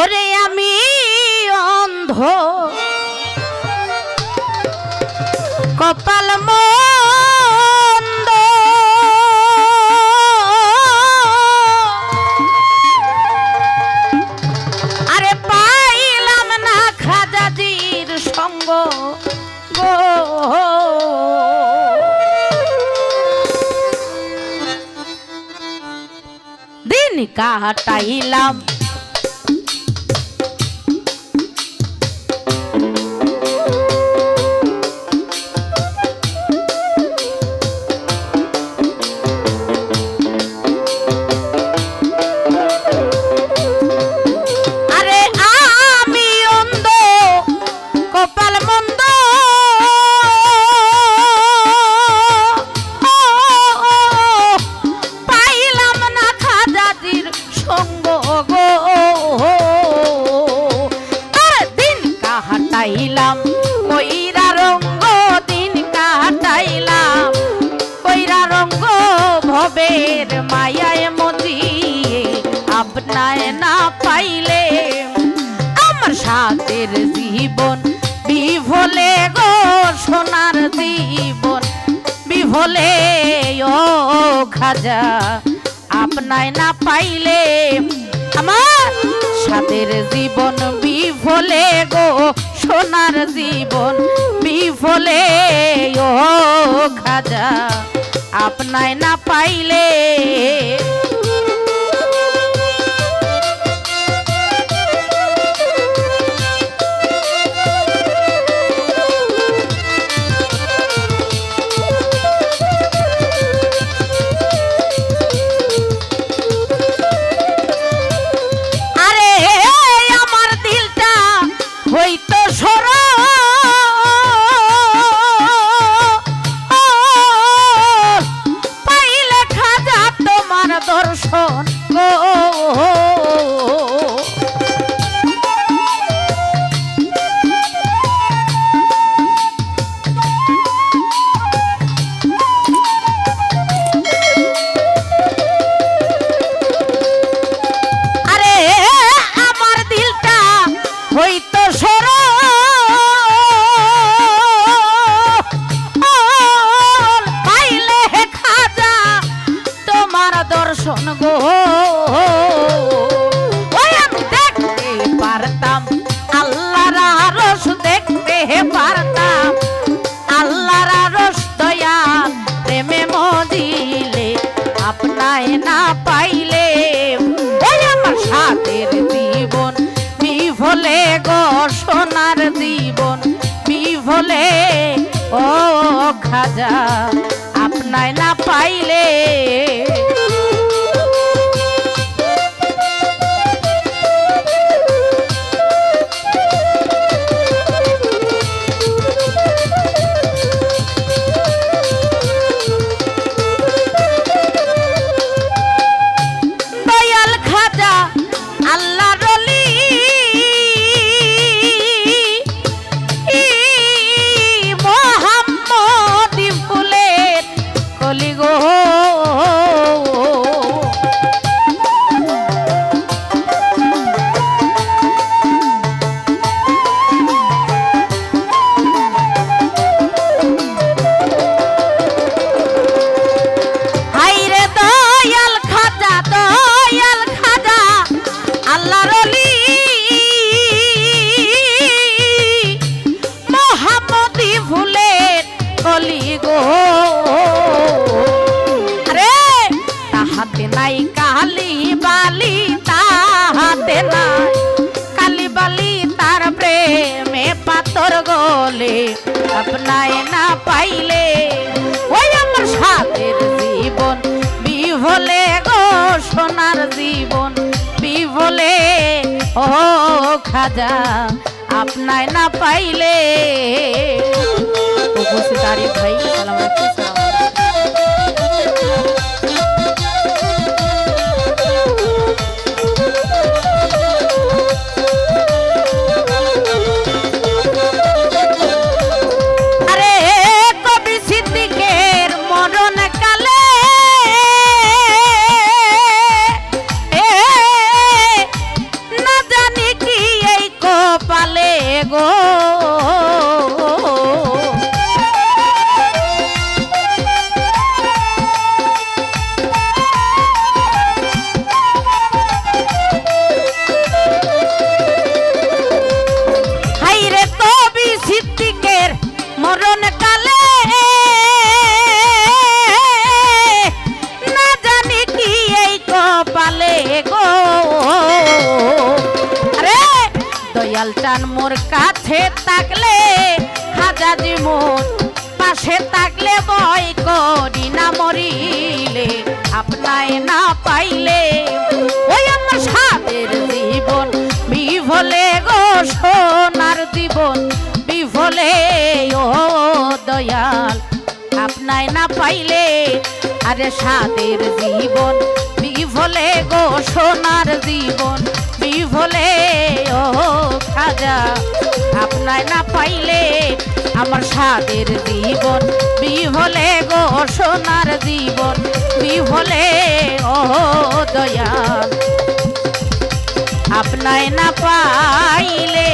ওরে আমি অন্ধ। কপাল মন্দ। আরে পাইলাম না সঙ্গ দিন কাটাইলাম পাইলে আমার সাথের জীবন বিভলে গো সোনার জীবন। বিভলে ও খাজা, আপনায় না পাইলে আমার সাথের জীবন বিফলে গো সোনার জীবন। বিফলে ও খাজা, আপনায় না পাইলে দর্শন। গো গো। আমি দেখতে পারতাম, আল্লাহর আরশ দেখতে পারতাম। আল্লাহর আরশ দয়া প্রেমে মদিলে আপনায় না পাইলে। ওই আমার সাথের জীবন বিফলে গো সোনার জীবন বিফলে ও খাজা আপনায় না পাইলে। তাহাতে নাই কালি বালি, তাহাতে নাই কালি বালি। তার প্রেমে পাথর গলে, আপনায় না পাইলে ওই আমার সাথের জীবন। বিভলে গো সোনার জীবন বিভলে ও খাজা, আপনায় না পাইলে। ভাই সালাম মোর কাছে থাকলে হাজাজি মোর পাশে থাকলে বই করি না মরিলে আপনায় না পাইলে, ওই আমার সাদের জীবন বিফলে গো সোনার জীবন বিফলে ও দয়াল আপনায় না পাইলে, আরে সাদের জীবন বিফলে গো সোনার জীবন আপনায় না পাইলে আমার সাদের জীবন। বিফলে গো সোনার জীবন, বিহলে ও দয়া আপনায় না পাইলে